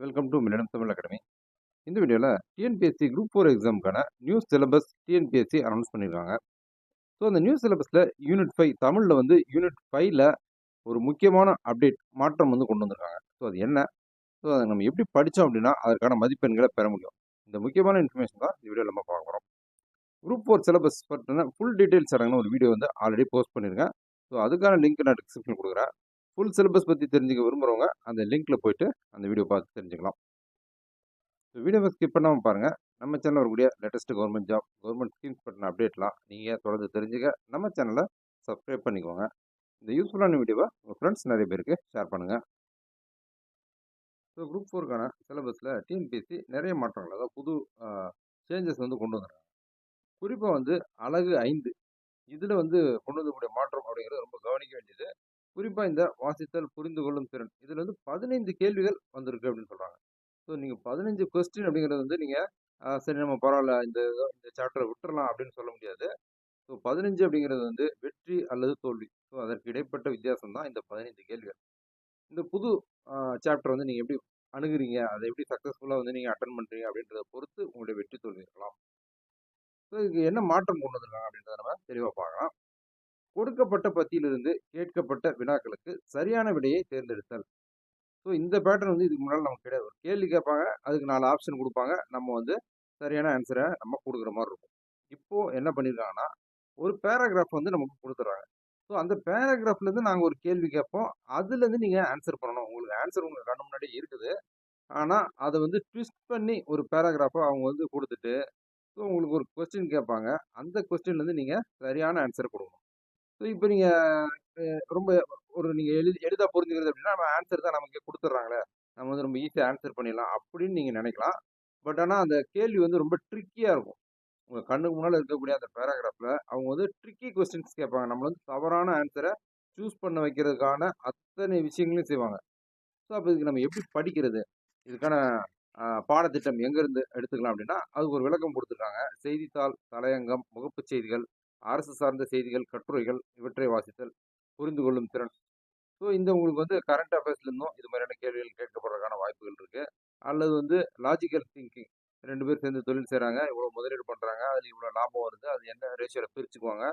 Welcome to மில்லியம் Tamil academy இந்த வீடியோவில் டிஎன்பிஎஸ்சி குரூப் ஃபோர் எக்ஸாமுக்கான நியூ சிலபஸ் டிஎன்பிஎஸ்சி அனௌன்ஸ் பண்ணியிருக்காங்க ஸோ அந்த நியூ சிலபஸில் யூனிட் ஃபைவ் தமிழில் வந்து யூனிட் ஃபைவ்ல ஒரு முக்கியமான அப்டேட் மாற்றம் வந்து கொண்டு வந்திருக்காங்க. ஸோ அது என்ன? ஸோ அதை நம்ம எப்படி படித்தோம் அப்படின்னா அதற்கான மதிப்பெண்களை பெற முடியும். இந்த முக்கியமான இன்ஃபர்மேஷன் தான் இந்த வீடியோவில் நம்ம பார்க்க போகிறோம் குரூப் ஃபோர் சிலபஸ் பற்றின ஃபுல் டீட்டெயில்ஸ் அடங்கின ஒரு வீடியோ வந்து ஆல்ரெடி போஸ்ட் பண்ணியிருக்கேன் ஸோ அதுக்கான லிங்க் நான் டிஸ்கிரிப்ஷன் கொடுக்குறேன். ஃபுல் சிலபஸ் பற்றி தெரிஞ்சுக்க விரும்புகிறவங்க அந்த லிங்க்கில் போயிட்டு அந்த வீடியோ பார்த்து தெரிஞ்சுக்கலாம். ஸோ வீடியோவை ஸ்கிப் பண்ணாமல் பாருங்கள் நம்ம சேனலில் வரக்கூடிய latest government job government schemes பற்றின அப்டேட்லாம் நீங்கள் தொடர்ந்து தெரிஞ்சுக்க நம்ம சேனலை சப்ஸ்கிரைப் பண்ணிக்கோங்க. இந்த யூஸ்ஃபுல்லான வீடியோவை உங்கள் ஃப்ரெண்ட்ஸ் நிறைய பேருக்கு ஷேர் பண்ணுங்கள் ஸோ குரூப் ஃபோருக்கான சிலபஸில் டிஎன்பிஎஸ்சி நிறைய மாற்றங்கள் அதாவது புது சேஞ்சஸ் வந்து கொண்டு வந்துருக்காங்க. குறிப்பாக வந்து அழகு ஐந்து. இதில் வந்து கொண்டு வந்தக்கூடிய மாற்றம் அப்படிங்கிறது ரொம்ப கவனிக்க வேண்டியது. குறிப்பாக இந்த வாசித்தல் புரிந்து கொள்ளும் திறன். இதில் வந்து பதினைந்து கேள்விகள் வந்திருக்கு அப்படின்னு சொல்கிறாங்க ஸோ நீங்கள் பதினஞ்சு கொஸ்டின் அப்படிங்கிறது வந்து நீங்கள் சரி நம்ம பரவாயில்ல இந்த இந்த சாப்டரை விட்டுறலாம் அப்படின்னு சொல்ல முடியாது. ஸோ பதினஞ்சு அப்படிங்கிறது வந்து வெற்றி அல்லது தோல்வி. ஸோ அதற்கு இடைப்பட்ட வித்தியாசம் தான் இந்த பதினைந்து கேள்விகள். இந்த புது சாப்டர் வந்து நீங்கள் எப்படி அணுகுறீங்க? அதை எப்படி சக்ஸஸ்ஃபுல்லாக வந்து நீங்கள் அட்டன் பண்ணுறீங்க அப்படின்றத பொறுத்து உங்களுடைய வெற்றி தோல்வி இருக்கலாம். ஸோ இதுக்கு என்ன மாற்றம் கொண்டு வந்துருக்காங்க அப்படின்றத நம்ம தெளிவாக பார்க்கலாம். கொடுக்கப்பட்ட பத்தியிலிருந்து கேட்கப்பட்ட வினாக்களுக்கு சரியான விடையை தேர்ந்தெடுத்தல். ஸோ இந்த பேட்டர்ன் வந்து இதுக்கு முன்னால் நமக்கு கிடையாது. ஒரு கேள்வி கேட்பாங்க அதுக்கு நாலு ஆப்ஷன் கொடுப்பாங்க. நம்ம வந்து சரியான ஆன்சரை நம்ம கொடுக்குற மாதிரி இருக்கும். இப்போது என்ன பண்ணியிருக்காங்கன்னா ஒரு பேராகிராஃப் வந்து நமக்கு கொடுத்துட்றாங்க ஸோ அந்த பேராகிராஃப்லேருந்து நாங்கள் ஒரு கேள்வி கேட்போம். அதுலேருந்து நீங்கள் ஆன்சர் பண்ணணும். உங்களுக்கு ஆன்சர் உங்கள் கண்ணு முன்னாடி இருக்குது. ஆனால் அதை வந்து ட்விஸ்ட் பண்ணி ஒரு பேராகிராஃபை அவங்க வந்து கொடுத்துட்டு ஸோ உங்களுக்கு ஒரு கொஸ்டின் கேட்பாங்க. அந்த கொஸ்டின்லேருந்து நீங்கள் சரியான ஆன்சர் கொடுக்கணும். இப்போ நீங்கள் ரொம்ப ஒரு நீங்கள் எழுதி எளிதாக புரிஞ்சுக்கிறது அப்படின்னா நம்ம ஆன்சர் தான் நமக்கு கொடுத்துட்றாங்களே. நம்ம வந்து ரொம்ப ஈஸியாக ஆன்சர் பண்ணிடலாம் அப்படின்னு நீங்கள் நினைக்கலாம். பட் ஆனால் அந்த கேள்வி வந்து ரொம்ப ட்ரிக்கியாக இருக்கும். உங்கள் கண்ணுக்கு முன்னால் இருக்கக்கூடிய அந்த பேராகிராஃபில் அவங்க வந்து ட்ரிக்கி கொஸ்டின்ஸ் கேட்பாங்க. நம்ம வந்து தவறான ஆன்சரை சூஸ் பண்ண வைக்கிறதுக்கான அத்தனை விஷயங்களையும் செய்வாங்க. ஸோ அப்போ இதுக்கு நம்ம எப்படி படிக்கிறது? இதுக்கான பாடத்திட்டம் எங்கேருந்து எடுத்துக்கலாம் அப்படின்னா அதுக்கு ஒரு விளக்கம் கொடுத்துருக்காங்க. செய்தித்தாள் தலையங்கம் முகப்பு செய்திகள் அரசு சார்ந்த செய்திகள் கட்டுரைகள் இவற்றை வாசித்தல் புரிந்து கொள்ளும் திறன். ஸோ இந்த உங்களுக்கு வந்து கரண்ட் அஃபேர்ஸ்லேருந்தும் இது மாதிரியான கேள்விகள் கேட்கப்படுறதுக்கான வாய்ப்புகள் இருக்குது அல்லது வந்து லாஜிக்கல் திங்கிங் ரெண்டு பேர் சேர்ந்து தொழில் செய்கிறாங்க இவ்வளோ முதலீடு பண்ணுறாங்க அதில் இவ்வளோ லாபம் வருது அது என்ன ரேஷியோவில் பிரிச்சுக்குவாங்க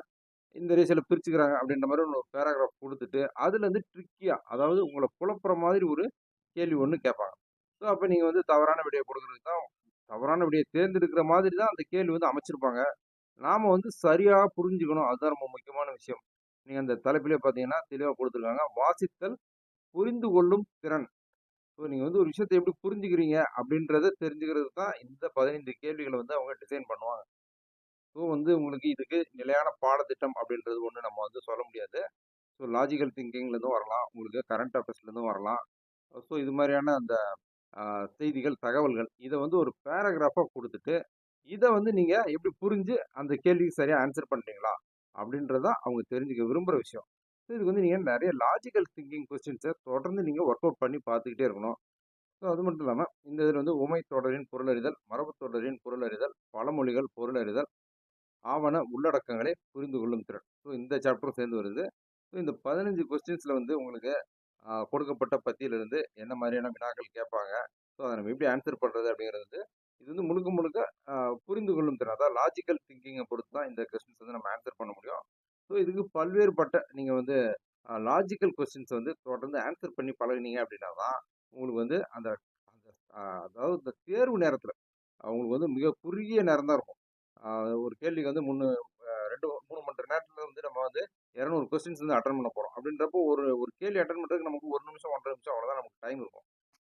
இந்த ரேஷியோவில் பிரிச்சுக்கிறாங்க அப்படின்ற மாதிரி ஒரு பேராகிராஃப் கொடுத்துட்டு அதுலேருந்து ட்ரிக்கியாக அதாவது உங்களை குழப்புற மாதிரி ஒரு கேள்வி ஒன்று கேட்பாங்க. ஸோ அப்போ நீங்கள் வந்து தவறான விடையை கொடுக்குறதுக்கு தான் தவறான விடையை தேர்ந்தெடுக்கிற மாதிரி தான் அந்த கேள்வி வந்து அமைச்சிருப்பாங்க. நாம் வந்து சரியாக புரிஞ்சுக்கணும். அதுதான் ரொம்ப முக்கியமான விஷயம். நீங்கள் அந்த தலைப்பிலே பார்த்தீங்கன்னா தெளிவாக கொடுத்துருக்காங்க. வாசித்தல் புரிந்து கொள்ளும் திறன். ஸோ நீங்கள் வந்து ஒரு விஷயத்தை எப்படி புரிஞ்சுக்கிறீங்க அப்படின்றத தெரிஞ்சுக்கிறது தான் இந்த பதினைந்து கேள்விகளை வந்து அவங்க டிசைன் பண்ணுவாங்க. ஸோ வந்து உங்களுக்கு இதுக்கு நிலையான பாடத்திட்டம் அப்படின்றது ஒன்று நம்ம வந்து சொல்ல முடியாது. ஸோ லாஜிக்கல் திங்கிங்லேருந்தும் வரலாம். உங்களுக்கு கரண்ட் அஃபேர்ஸ்லேருந்தும் வரலாம். ஸோ இது மாதிரியான அந்த செய்திகள் தகவல்கள் இதை வந்து ஒரு பேராகிராஃபாக கொடுத்துட்டு இதை வந்து நீங்கள் எப்படி புரிஞ்சு அந்த கேள்விக்கு சரியாக ஆன்சர் பண்ணுறீங்களா அப்படின்றதான் அவங்க தெரிஞ்சுக்க விரும்புகிற விஷயம். ஸோ இதுக்கு வந்து நீங்கள் நிறைய லாஜிக்கல் திங்கிங் கொஸ்டின்ஸை தொடர்ந்து நீங்கள் ஒர்க் அவுட் பண்ணி பார்த்துக்கிட்டே இருக்கணும். ஸோ அது மட்டும் இல்லாமல் இந்த இதில் வந்து உமை தொடரின் பொருளறிதல் மரபு தொடரின் பொருளறிதல் பழமொழிகள் பொருளறிதல் ஆவண உள்ளடக்கங்களை புரிந்து கொள்ளும் திறன். ஸோ இந்த சாப்டரும் சேர்ந்து வருது. ஸோ இந்த பதினஞ்சு கொஸ்டின்ஸில் வந்து உங்களுக்கு கொடுக்கப்பட்ட பத்தியிலிருந்து என்ன மாதிரியான வினாக்கள் கேட்பாங்க? ஸோ அதை நம்ம எப்படி ஆன்சர் பண்ணுறது அப்படிங்கிறது இது வந்து முழுக்க முழுக்க புரிந்து கொள்ளும் திறன். அதாவது லாஜிக்கல் திங்கிங்கை பொறுத்து தான் இந்த கொஸ்டின்ஸ் வந்து நம்ம ஆன்சர் பண்ண முடியும். ஸோ இதுக்கு பல்வேறுபட்ட நீங்கள் வந்து லாஜிக்கல் கொஸ்டின்ஸ் வந்து தொடர்ந்து ஆன்சர் பண்ணி பழகினீங்க அப்படின்னா தான் உங்களுக்கு வந்து அந்த அந்த அதாவது இந்த தேர்வு நேரத்தில் அவங்களுக்கு வந்து மிக குறுகிய நேரம் தான் இருக்கும். ஒரு கேள்விக்கு வந்து முன்னு ரெண்டு மூணு மணி நேரத்தில் வந்து நம்ம வந்து இரநூறு கொஸ்டின்ஸ் வந்து அட்டன் பண்ண போகிறோம் அப்படின்றப்போ ஒரு ஒரு கேள்வி அட்டன் பண்ணுறதுக்கு நமக்கு ஒரு நிமிஷம் ஒன்றரை நிமிஷம் அவ்வளோதான் நமக்கு டைம் இருக்கும்.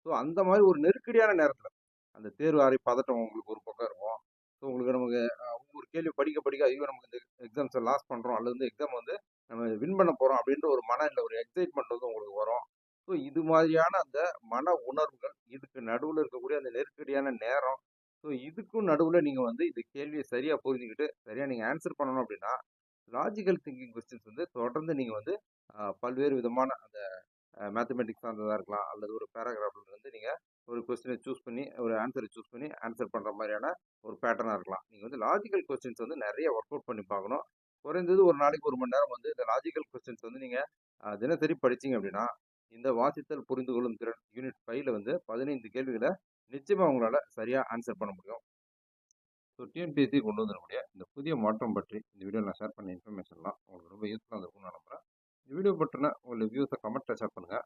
ஸோ அந்த மாதிரி ஒரு நெருக்கடியான நேரத்தில் அந்த தேர்வு அறை பதட்டம் உங்களுக்கு ஒரு பக்கம் இருக்கும். ஸோ உங்களுக்கு நமக்கு ஒவ்வொரு கேள்வி படிக்க படிக்க ஐயோ நமக்கு இந்த எக்ஸாம்ஸை லாஸ் பண்ணுறோம் அல்லது வந்து எக்ஸாம் வந்து நம்ம வின் பண்ண போகிறோம் அப்படின்ற ஒரு மன இல்லை ஒரு எக்ஸைட்மெண்ட் வந்து உங்களுக்கு வரும். ஸோ இது மாதிரியான அந்த மன உணர்வுகள் இதுக்கு நடுவில் இருக்கக்கூடிய அந்த நெருக்கடியான நேரம். ஸோ இதுக்கும் நடுவில் நீங்கள் வந்து இந்த கேள்வியை சரியாக புரிஞ்சுக்கிட்டு சரியாக நீங்கள் ஆன்சர் பண்ணணும் அப்படின்னா லாஜிக்கல் திங்கிங் கொஸ்டின்ஸ் வந்து தொடர்ந்து நீங்கள் வந்து பல்வேறு விதமான அந்த மேத்தமெட்டிக்ஸ் சார்ந்ததாக இருக்கலாம். அல்லது ஒரு பேராகிராஃப்லேருந்து நீங்கள் ஒரு கொஸ்டினை சூஸ் பண்ணி ஒரு ஆன்சரை சூஸ் பண்ணி ஆன்சர் பண்ணுற மாதிரியான ஒரு பேட்டர்னாக இருக்கலாம். நீங்கள் வந்து லாஜிக்கல் கொஸ்டின்ஸ் வந்து நிறைய ஒர்க் அவுட் பண்ணி பார்க்கணும். குறைந்தது ஒரு நாளைக்கு ஒரு மணி நேரம் வந்து இந்த லாஜிக்கல் கொஸ்டின்ஸ் வந்து நீங்கள் தினசரி படிச்சிங்க அப்படின்னா இந்த வாசித்தல் புரிந்து கொள்ளும் திறன் யூனிட் ஃபைவ்ல வந்து பதினைந்து கேள்விகளை நிச்சயமாக உங்களால் சரியாக ஆன்சர் பண்ண முடியும். ஸோ டிஎன்பிஎஸ்சி கொண்டு வந்துடக்கூடிய இந்த புதிய மாற்றம் பற்றி இந்த வீடியோவில் நான் ஷேர் பண்ண இன்ஃபர்மேஷன்லாம் உங்களுக்கு ரொம்ப யூஸ்ஃபுல்லாக இருக்கும்னு நான் நம்புகிறேன் இந்த வீடியோ பற்றின உங்களுடைய வியூஸை கமெண்ட்டில் ஷேர் பண்ணுங்கள்